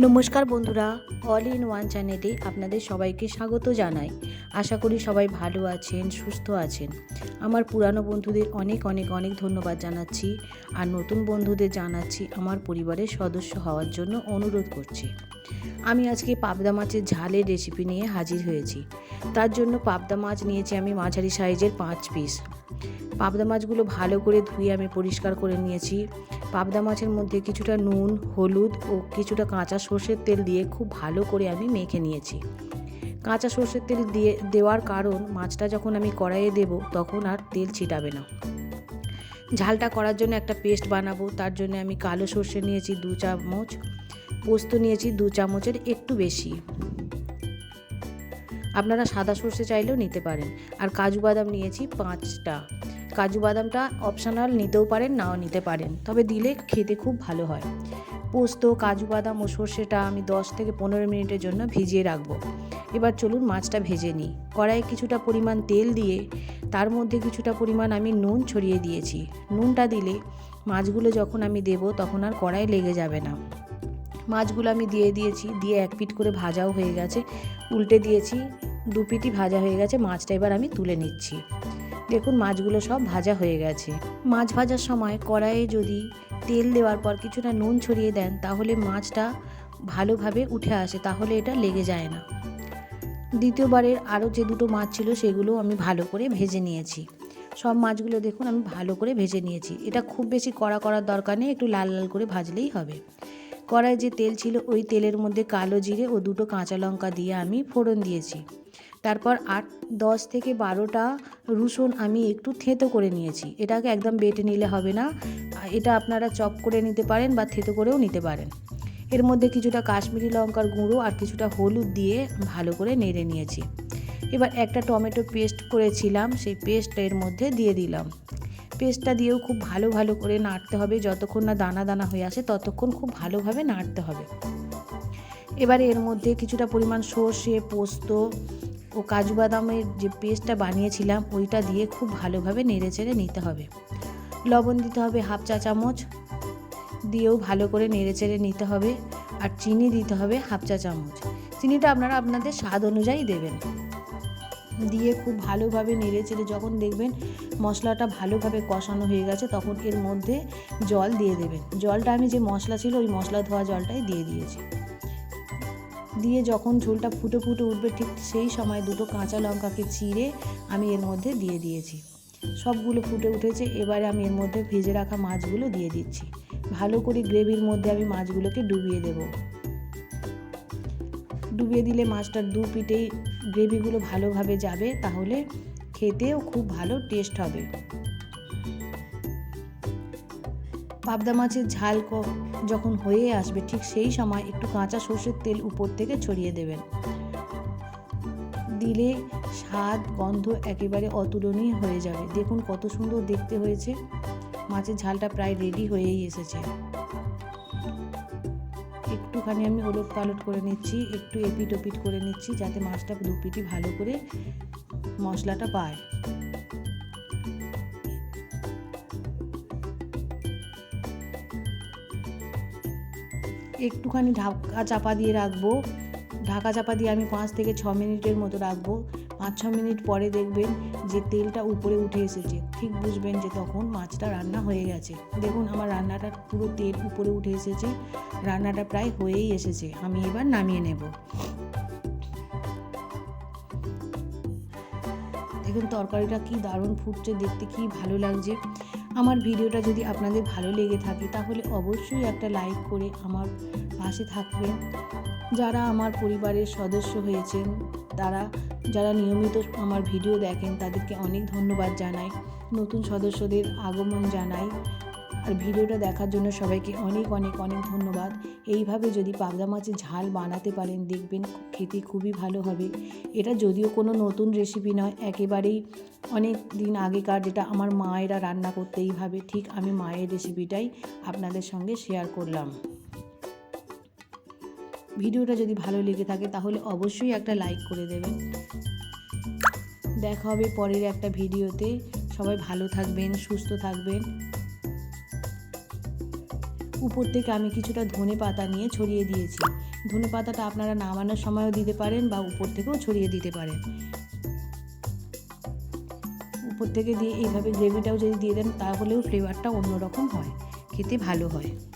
নমস্কার বন্ধুরা all in one চ্যানেলে আপনাদের সবাইকে স্বাগত জানাই। আশা করি সবাই ভালো আছেন, সুস্থ আছেন। আমার পুরানো বন্ধুদের অনেক অনেক অনেক ধন্যবাদ জানাচ্ছি আর নতুন বন্ধুদের জানাচ্ছি আমার পরিবারের সদস্য হওয়ার জন্য অনুরোধ করছি। আমি আজকে পাবদা মাছের ঝালের রেসিপি নিয়ে হাজির হয়েছি। তার জন্য পাবদা মাছ নিয়েছি আমি মাঝারি সাইজের পাঁচ পিস পাবদা মাছগুলো ভালো করে ধুয়ে আমি পরিষ্কার করে নিয়েছি। পাবদা মাছের মধ্যে কিছুটা নুন, হলুদ ও কিছুটা কাঁচা সর্ষের তেল দিয়ে খুব ভালো করে আমি মেখে নিয়েছি। কাঁচা সর্ষের তেল দিয়ে, দেওয়ার কারণ মাছটা যখন আমি কড়াইয়ে দেব তখন আর তেল ছিটাবে না। ঝালটা করার জন্য একটা পেস্ট বানাবো, তার জন্য আমি কালো সর্ষে নিয়েছি দু চামচ, পোস্ত নিয়েছি দু চামচের একটু বেশি। আপনারা সাদা সর্ষে চাইলেও নিতে পারেন। আর কাজু বাদাম নিয়েছি পাঁচটা। কাজু বাদামটা অপশনাল নিতেও পারেন, নাও নিতে পারেন। তবে দিলে খেতে খুব ভালো হয়। পোস্ত, কাজু বাদাম ও সর্ষেটা আমি 10 থেকে পনেরো মিনিটের জন্য ভিজিয়ে রাখব। এবার চলুন মাছটা ভেজে নিই। কড়াইয়ে কিছুটা পরিমাণ তেল দিয়ে তার মধ্যে কিছুটা পরিমাণ আমি নুন ছড়িয়ে দিয়েছি। নুনটা দিলে মাছগুলো যখন আমি দেব তখন আর কড়াই লেগে যাবে না। মাছগুলো আমি দিয়ে দিয়েছি, দিয়ে এক পিট করে ভাজাও হয়ে গেছে। উল্টে দিয়েছি, দু পিটি ভাজা হয়ে গেছে, মাছটা এবার আমি তুলে নিচ্ছি। দেখুন মাছগুলো সব ভাজা হয়ে গেছে। মাছ ভাজার সময় কড়াইয়ে যদি তেল দেওয়ার পর কিছুটা নুন ছড়িয়ে দেন, তাহলে মাছটা ভালোভাবে উঠে আসে, তাহলে এটা লেগে যায় না। দ্বিতীয়বারের আরও যে দুটো মাছ ছিল, সেগুলো আমি ভালো করে ভেজে নিয়েছি। সব মাছগুলো দেখুন আমি ভালো করে ভেজে নিয়েছি। এটা খুব বেশি কড়া করার দরকার নেই, একটু লাল লাল করে ভাজলেই হবে। কড়াই যে তেল ছিল, ওই তেলের মধ্যে কালো জিরে ও দুটো কাঁচা লঙ্কা দিয়ে আমি ফোড়ন দিয়েছি। তারপর আট, দশ থেকে বারোটা রসুন আমি একটু থেতো করে নিয়েছি। এটাকে একদম বেটে নিলে হবে না। এটা আপনারা চপ করে নিতে পারেন বা থেতো করেও নিতে পারেন। এর মধ্যে কিছুটা কাশ্মীরি লঙ্কার গুঁড়ো আর কিছুটা হলুদ দিয়ে ভালো করে নেড়ে নিয়েছি। এবার একটা টমেটো পেস্ট করেছিলাম, সেই পেস্ট এর মধ্যে দিয়ে দিলাম। পেস্টটা দিয়েও খুব ভালো ভালো করে নাড়তে হবে। যতক্ষণ না দানা দানা হয়ে আসে, ততক্ষণ খুব ভালোভাবে নাড়তে হবে। এবারে এর মধ্যে কিছুটা পরিমাণ সর্ষে, পোস্ত ও কাজু বাদামের যে পেস্টটা বানিয়েছিলাম, ওইটা দিয়ে খুব ভালোভাবে নেড়ে চেড়ে নিতে হবে। লবণ দিতে হবে হাফ চা চামচ, দিয়েও ভালো করে নেড়ে চেড়ে নিতে হবে, আর চিনি দিতে হবে হাফ চা চামচ। চিনিটা আপনারা আপনাদের স্বাদ অনুযায়ী দেবেন। দিয়ে খুব ভালোভাবে নেড়ে চেড়ে যখন দেখবেন মশলাটা ভালোভাবে কষানো হয়ে গেছে, তখন এর মধ্যে জল দিয়ে দেবেন। জলটা আমি যে মশলা ছিল, ওই মশলা ধোয়া জলটাই দিয়ে দিয়েছি। দিয়ে যখন ঝোলটা ফুটে ফুটে উঠবে ঠিক সেই সময় দুটো কাঁচা লঙ্কাকে চিড়ে আমি এর মধ্যে দিয়ে দিয়েছি। সবগুলো ফুটে উঠেছে, এবারে আমি এর মধ্যে ভেজে রাখা মাছগুলো দিয়ে দিচ্ছি। ভালো করে গ্রেভির মধ্যে আমি মাছগুলোকে ডুবিয়ে দেব। ডুবিয়ে দিলে মাছটার দু পিঠেই গ্রেভিগুলো ভালোভাবে যাবে, তাহলে খেতেও খুব ভালো টেস্ট হবে। পাবদা মাছের ঝাল যখন হয়ে আসবে, ঠিক সেই সময় একটু কাঁচা সর্ষের তেল উপর থেকে ছড়িয়ে দেবেন। দিলে স্বাদ, গন্ধ একেবারে অতুলনীয় হয়ে যাবে। দেখুন কত সুন্দর দেখতে হয়েছে। মাছের ঝালটা প্রায় রেডি হয়েই এসেছে। একটুখানি আমি ওলট পালট করে নিচ্ছি, একটু এপিট ওপিট করে নিচ্ছি, যাতে মাছটা দু পিটি ভালো করে মশলাটা পায়। একটুখানি ঢাকা চাপা দিয়ে রাখব। ঢাকা চাপা দিয়ে আমি পাঁচ থেকে ছ মিনিটের মতো রাখব। পাঁচ, ছ মিনিট পরে দেখবেন যে তেলটা উপরে উঠে এসেছে। ঠিক বুঝবেন যে তখন মাছটা রান্না হয়ে গেছে। দেখুন আমার রান্নাটা পুরো তেল উপরে উঠে এসেছে। রান্নাটা প্রায় হয়েই এসেছে। আমি এবার নামিয়ে নেব। দেখুন তরকারিটা কি দারুণ ফুটছে, দেখতে কি ভালো লাগছে। আমার ভিডিওটা যদি আপনাদের ভালো লেগে থাকে, তাহলে অবশ্যই একটা লাইক করে আমার পাশে থাকবেন। যারা আমার পরিবারের সদস্য হয়েছেন, তারা, যারা নিয়মিত আমার ভিডিও দেখেন, তাদেরকে অনেক ধন্যবাদ জানাই। নতুন সদস্যদের আগমন জানাই। আর ভিডিওটা দেখার জন্য সবাইকে অনেক অনেক অনেক ধন্যবাদ। এইভাবে যদি পাবদা মাছের ঝাল বানাতে পারেন, দেখবেন খেতে খুবই ভালো হবে। এটা যদিও কোনো নতুন রেসিপি নয়, একেবারেই অনেক দিন আগেকার যেটা আমার মায়েরা রান্না করতে এইভাবে ঠিক আমি মায়ের রেসিপিটাই আপনাদের সঙ্গে শেয়ার করলাম। ভিডিওটা যদি ভালো লেগে থাকে, তাহলে অবশ্যই একটা লাইক করে দেবেন। দেখা হবে পরের একটা ভিডিওতে। সবাই ভালো থাকবেন, সুস্থ থাকবেন। উপর থেকে আমি কিছুটা ধনে পাতা নিয়ে ছড়িয়ে দিয়েছি। ধনে পাতাটা আপনারা নামানোর সময়ও দিতে পারেন বা উপর থেকেও ছড়িয়ে দিতে পারেন। উপর থেকে দিয়ে এইভাবে গ্রেভিটাও যদি দিয়ে দেন, তাহলেও ফ্লেভারটা অন্যরকম হয়। খেতে ভালো হয়।